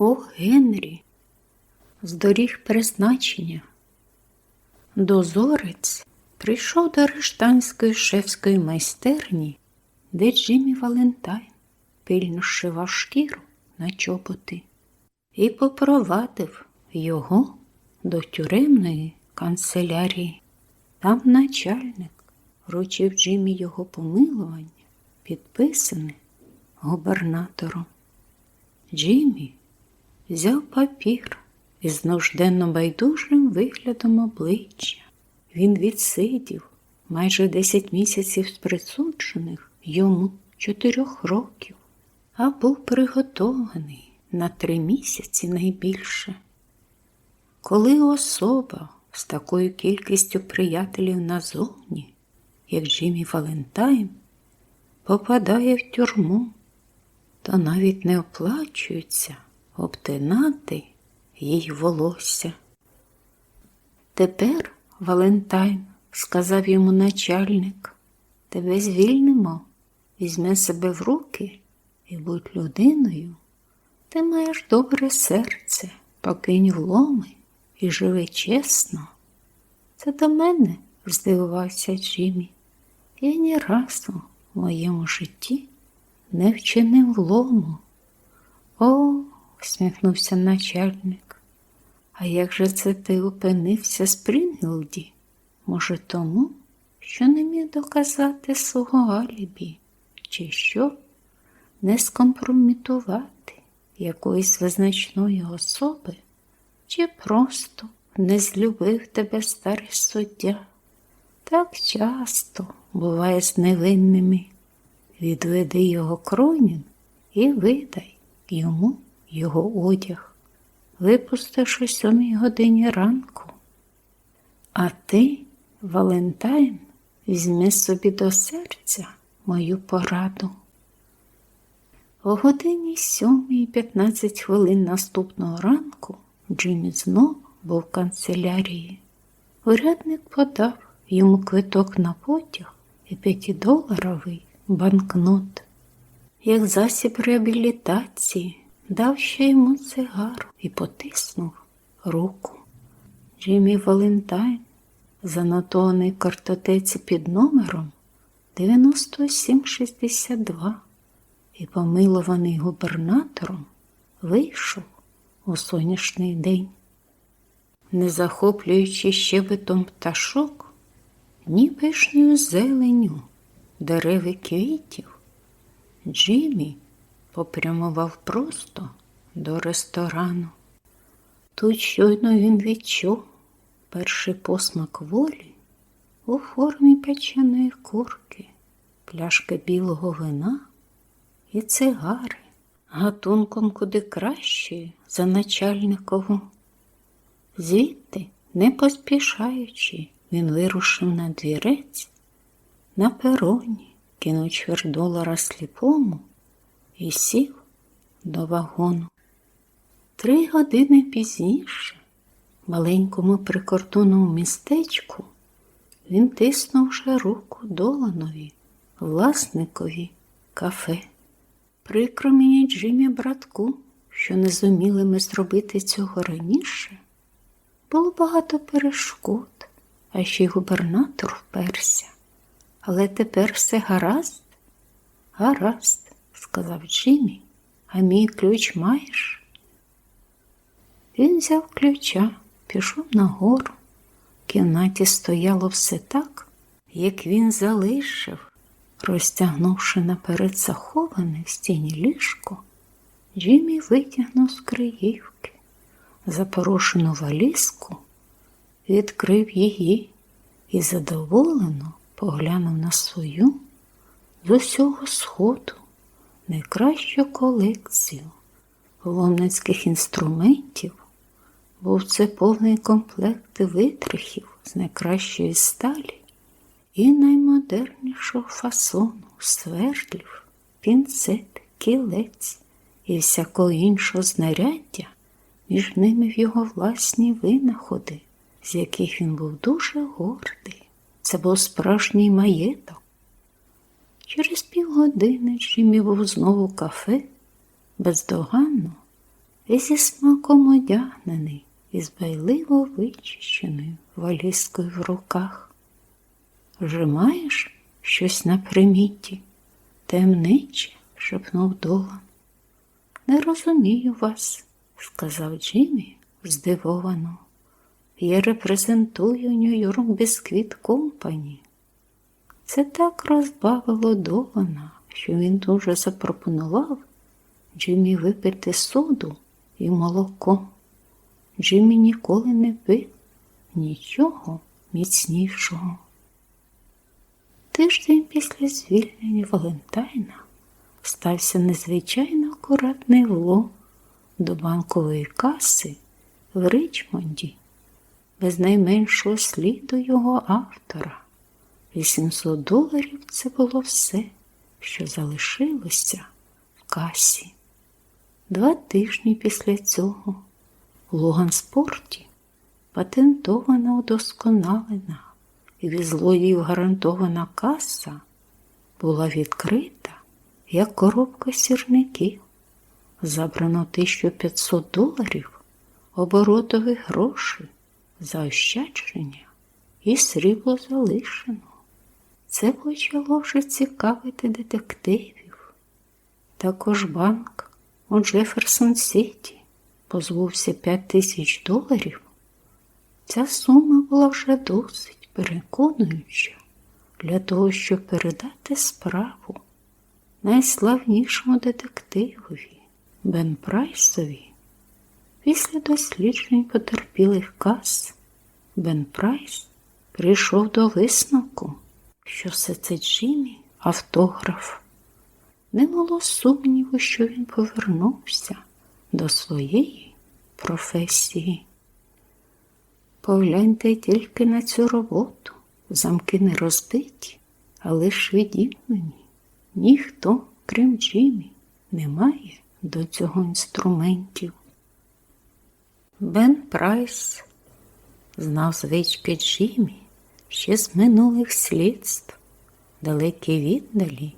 О Генрі, з доріг призначення. Дозорець прийшов до рештанської шефської майстерні, де Джиммі Валентайн пильно шивав шкіру на чоботи і попровадив його до тюремної канцелярії. Там начальник вручив Джиммі його помилування, підписане губернатором. Джиммі взяв папір із нужденно байдужим виглядом обличчя. Він відсидів майже 10 місяців з присуджених йому чотирьох років, а був приготований на три місяці найбільше. Коли особа з такою кількістю приятелів назовні, як Джиммі Валентайн, попадає в тюрму, то навіть не оплачується обтинати їй волосся. Тепер, Валентайн, сказав йому начальник, тебе звільнимо, візьми себе в руки і будь людиною. Ти маєш добре серце, покинь вломи і живи чесно. Це до мене, здивувався Джиммі. Я ні разу в моєму житті не вчинив влому. О, усміхнувся начальник. А як же це ти опинився з Спрінгілді? Може, тому, що не міг доказати свого алібі, чи що не скомпромітувати якоїсь визначної особи, чи просто не злюбив тебе старий суддя? Так часто буває з невинними. Відведи його кронін і видай йому його одяг, випустиш о сьомій годині ранку. А ти, Валентайн, візьми собі до серця мою пораду. О годині сьомій п'ятнадцять хвилин наступного ранку Джиммі знов був в канцелярії. Урядник подав йому квиток на потяг і п'ятидоларовий банкнот. Як засіб реабілітації дав ще йому цигару і потиснув руку. Джиммі Валентайн, занотований картотеці під номером 9762 і помилований губернатором, вийшов у сонячний день. Не захоплюючи щебетом пташок, ні пишною зеленю, дереви квітів, Джиммі попрямував просто до ресторану. Тут щойно він відчув перший посмак волі у формі печеної курки, пляшки білого вина і цигари, гатунком куди кращої за начальникову. Звідти, не поспішаючи, він вирушив на двірець, на пероні, кинув чверть долара сліпому і сів до вагону. Три години пізніше, маленькому прикордонному містечку, він тиснув вже руку Доланові, власникові кафе. Прикро мені Джимі братку, що не зуміли ми зробити цього раніше. Було багато перешкод, а ще й губернатор вперся. Але тепер все гаразд? Гаразд, сказав Джиммі, а мій ключ маєш? Він взяв ключа, пішов нагору. В кімнаті стояло все так, як він залишив, розтягнувши наперед заховане в стіні ліжко, Джиммі витягнув з криївки запорошену валізку, відкрив її і задоволено поглянув на свою з усього сходу найкращу колекцію ломницьких інструментів. Був це повний комплект витрихів з найкращої сталі і наймодернішого фасону свердлів, пінцет, кілець і всякого іншого знаряддя, між ними в його власні винаходи, з яких він був дуже гордий. Це був справжній маєток. Через півгодини був знову кафе, бездоганно і зі смаком одягнений, із байливо вичищеною валізкою в руках. Вже маєш щось на приміті? Темниче, шепнув Долан. Не розумію вас, сказав Джиммі здивовано. Я репрезентую Нью-Йорк Бісквіт Компані. Це так розбавило Долана, що він дуже запропонував Джиммі випити соду і молоко. Джиммі ніколи не пив нічого міцнішого. Тиждень після звільнення Валентайна стався незвичайно акуратний влог до банкової каси в Ричмонді, без найменшого сліду його автора. 800 доларів це було все, що залишилося в касі. Два тижні після цього у Луганспорті патентована удосконалена і від злодіїв гарантована каса була відкрита як коробка сірників. Забрано 1500 доларів оборотових грошей, заощадження і срібло залишено. Це почало вже цікавити детективів. Також банк у Джеферсон Сіті позбувся 5 тисяч доларів. Ця сума була вже досить переконуюча для того, щоб передати справу найславнішому детективові Бен Прайсові. Після досліджень потерпілих кас Бен Прайс прийшов до висновку, що все це Джиммі автограф. Не було сумніву, що він повернувся до своєї професії. Погляньте тільки на цю роботу. Замки не розбиті, а лиш відімлені. Ніхто, крім Джиммі, не має до цього інструментів. Бен Прайс знав звички Джиммі ще з минулих слідств, далекі віддалі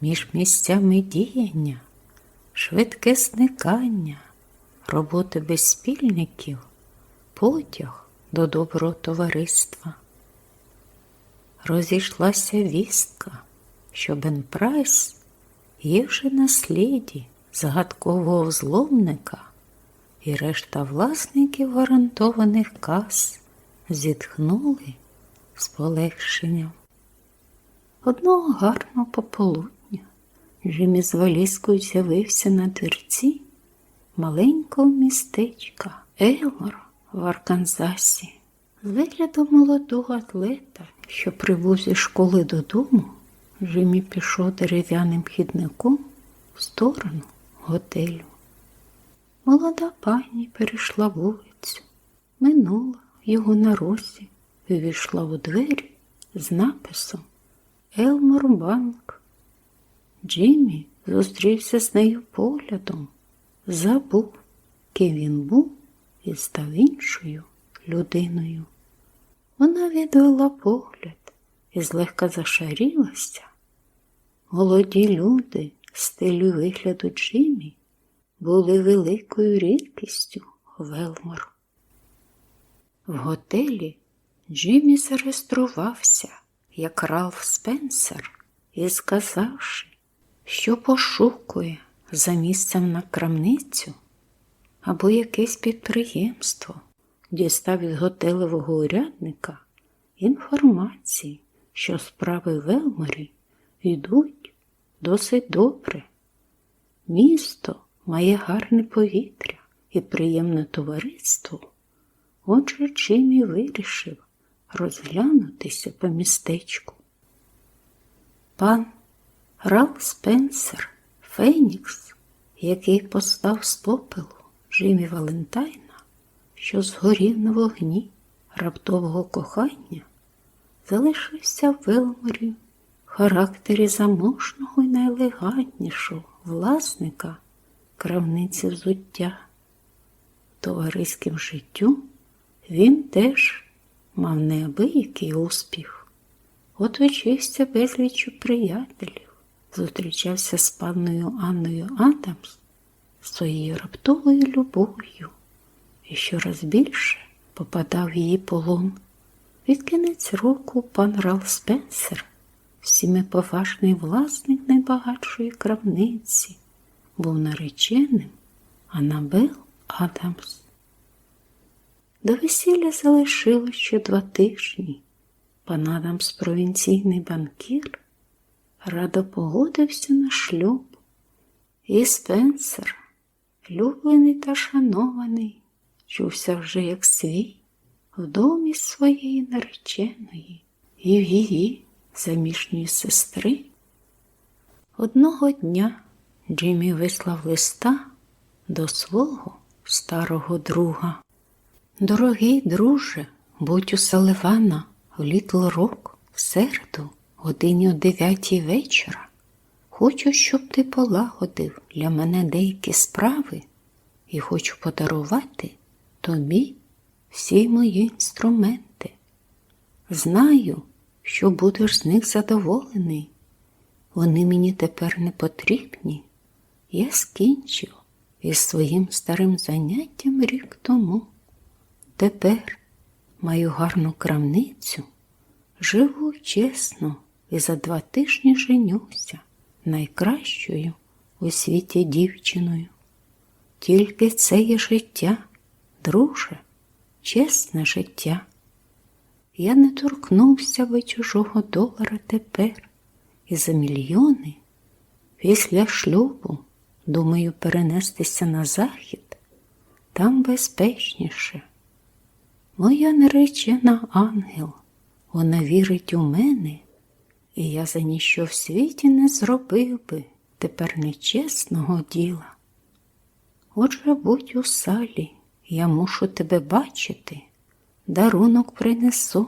між місцями діяння, швидке зникання, роботи без спільників, потяг до доброго товариства. Розійшлася вістка, що Бен Прайс є вже на сліді загадкового взломника, і решта власників гарантованих кас зітхнули з полегшенням. Одного гарного пополудня Джиммі з валізкою з'явився на дверці маленького містечка Елмор в Арканзасі. З виглядом молодого атлета, що прибув зі школи додому, Джиммі пішов дерев'яним хідником в сторону готелю. Молода пані перейшла вулицю, минула його на розі і війшла у двері з написом Елмор Банк. Джиммі зустрівся з нею поглядом, забув, ким він був і став іншою людиною. Вона відвела погляд і злегка зашарілася. Молоді люди стилю вигляду Джиммі були великою рідкістю Велмор. В готелі Джиммі зареєструвався як Ралф Спенсер і сказавши, що пошукує за місцем на крамницю або якесь підприємство, дістав від готелевого урядника інформації, що справи в Елморі йдуть досить добре. Місто має гарне повітря і приємне товариство. Отже, Джиммі вирішив розглянутися по містечку. Пан Рал Спенсер Фенікс, який постав з попелу Джиммі Валентайна, що згорів на вогні раптового кохання, залишився в Велморі в характері заможного і найелегантнішого власника крамниці взуття. Товариським життю він теж мав неабиякий успіх. От Оточився безліччю приятелів, зустрічався з панною Анною Адамс, своєю раптовою любов'ю і щораз більше попадав в її полон. Від кінець року пан Рал Спенсер, всіми поважний власник найбагатшої крамниці, був нареченим Анабел Адамс. До весілля залишилось ще два тижні. Пан Адамс, провінційний банкір, радо погодився на шлюб. І Спенсер, люблений та шанований, чувся вже як свій в домі своєї нареченої і в її заміжньої сестри. Одного дня Джиммі вислав листа до свого старого друга. Дорогий друже, будь у Саливана в Літл Рок в середу, годині о дев'ятій вечора. Хочу, щоб ти полагодив для мене деякі справи і хочу подарувати тобі всі мої інструменти. Знаю, що будеш з них задоволений. Вони мені тепер не потрібні. Я скінчив із своїм старим заняттям рік тому. Тепер маю гарну крамницю, живу чесно і за два тижні женюся найкращою у світі дівчиною. Тільки це є життя, друже, чесне життя. Я не торкнувся би чужого долара тепер і за мільйони після шлюбу думаю перенестися на захід, там безпечніше. Моя наречена ангел, вона вірить у мене, і я за ніщо в світі не зробив би тепер нечесного діла. Отже, будь у салі, я мушу тебе бачити, дарунок принесу,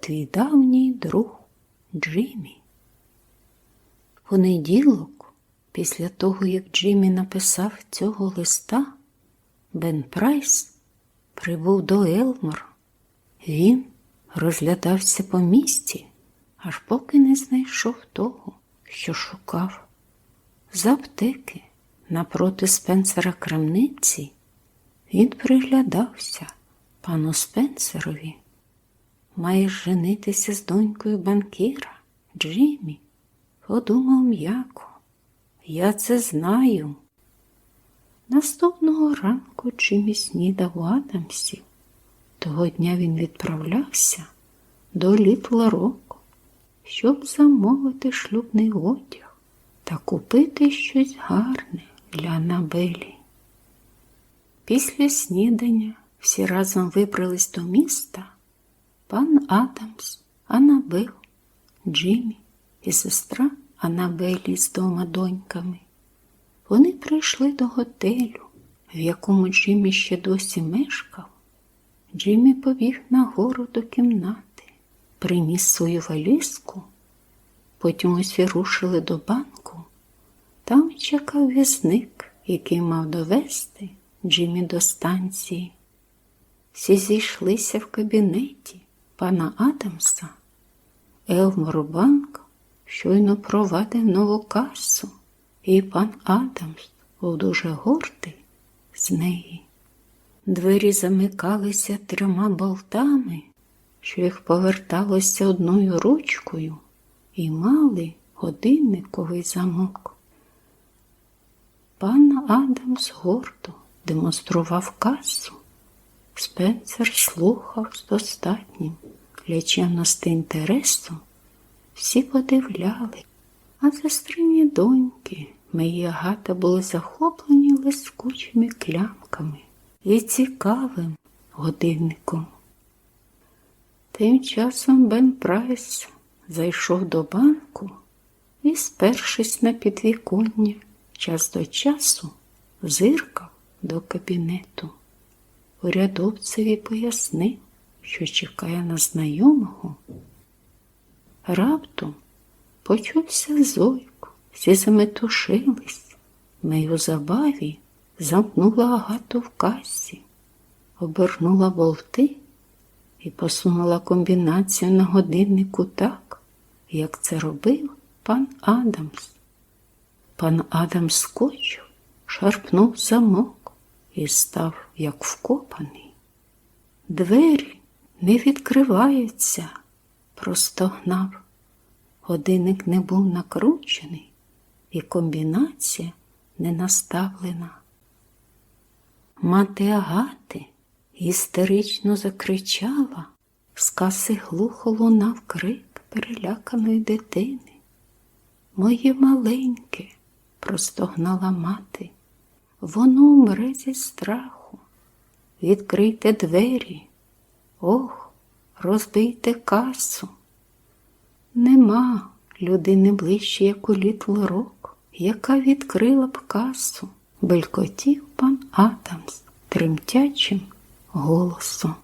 твій давній друг Джиммі. В понеділок, після того, як Джиммі написав цього листа, Бен Прайс прибув до Елмор. Він розглядався по місті, аж поки не знайшов того, що шукав. З аптеки напроти Спенсера крамниці він приглядався пану Спенсерові. Маєш женитися з донькою банкіра, Джиммі, подумав м'яко. Я це знаю. Наступного ранку Джиммі снідав у Адамсі. Того дня він відправлявся до Літла Року, щоб замовити шлюбний одяг та купити щось гарне для Анабелі. Після снідання всі разом вибрались до міста пан Адамс, Анабел, Джиммі і сестра Анабелі з двома доньками. Вони прийшли до готелю, в якому Джиммі ще досі мешкав. Джиммі побіг нагору до кімнати, приніс свою валізку, потім усі рушили до банку. Там чекав візник, який мав довести Джиммі до станції. Всі зійшлися в кабінеті пана Адамса. Елмор Банк щойно провадив нову касу, і пан Адамс був дуже гордий з неї. Двері замикалися трьома болтами, що їх поверталося одною ручкою і мали годинниковий замок. Пан Адамс гордо демонстрував касу. Спенсер слухав з достатнім для чемності інтересу. Всі подивляли, а сестрині доньки мої агата були захоплені лискучими клямками і цікавим годинником. Тим часом Бен Прайс зайшов до банку і, спершись на підвіконня, час до часу зиркав до кабінету. Урядовцеві пояснив, що чекає на знайомого. Раптом почувся зойк, всі заметушились. Ми у забаві замкнула агату в касі, обернула болти і посунула комбінацію на годиннику так, як це робив пан Адамс. Пан Адамс скочив шарпнув замок і став, як вкопаний. Двері не відкриваються, простогнав. Годинник не був накручений, і комбінація не наставлена. Мати Агати істерично закричала, з каси глухо лунав крик переляканої дитини. Моє маленьке, простогнала мати, воно умре зі страху. Відкрийте двері, ох, розбийте касу. Нема людини ближче, як у літло рок, яка відкрила б касу, белькотів пан Адамс тремтячим голосом.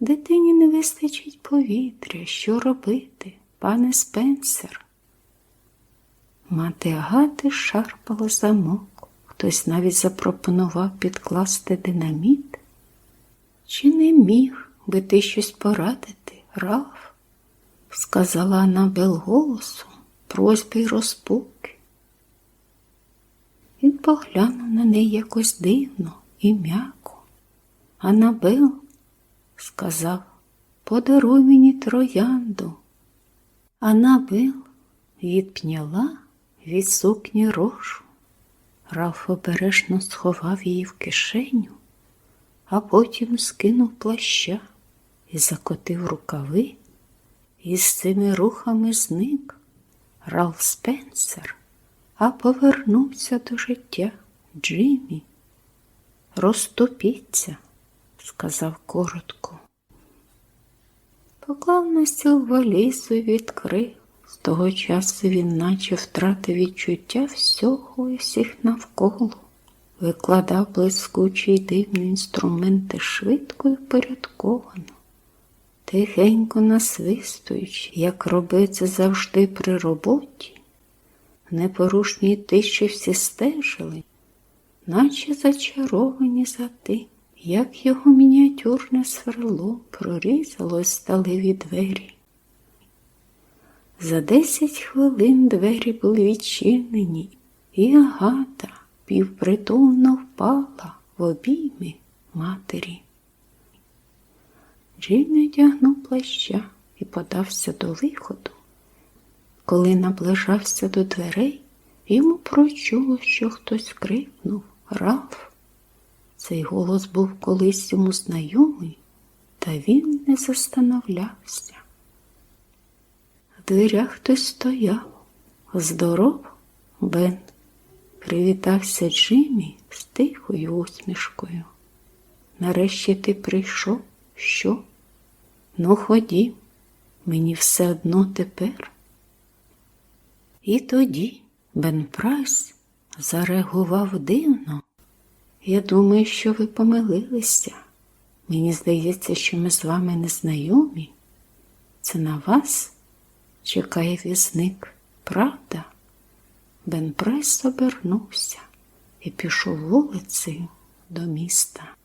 Дитині не вистачить повітря, що робити, пане Спенсер. Мати Агати шарпала замок. Хтось навіть запропонував підкласти динаміт. Чи не міг би ти щось порадити, Раф? сказала Анабел голосом, просьби й розпуки. Він поглянув на неї якось дивно і м'яко. Анабел сказав, подаруй мені троянду. Анабел відпняла від сукні рожу. Раф обережно сховав її в кишеню, а потім скинув плаща і закотив рукави, і з цими рухами зник Ралф Спенсер, а повернувся до життя Джиммі. Розступіться, сказав коротко. Поклав на стіл валізу і відкрив. З того часу він наче втратив відчуття всього і всіх навколо, викладав блискучі й дивні інструменти швидко і впорядковано, тихенько насвистуючи, як робив це завжди при роботі. Непорушні тиші всі стежили, наче зачаровані за тим, як його мініатюрне сверло прорізало сталеві двері. За десять хвилин двері були відчинені, і Агата півпритомно впала в обійми матері. Джиммі одягнув плаща і подався до виходу. Коли наближався до дверей, йому прочуло, що хтось крикнув Раф. Цей голос був колись йому знайомий, та він не застановлявся. В дверях хтось стояв. Здоров, Бен, привітався Джиммі з тихою усмішкою. Нарешті ти прийшов? Що? Ну, ходім, мені все одно тепер. І тоді Бен Прайс зареагував дивно. Я думаю, що ви помилилися. Мені здається, що ми з вами не знайомі. Це на вас чекає візник, правда? Бен Прайс обернувся і пішов вулицею до міста.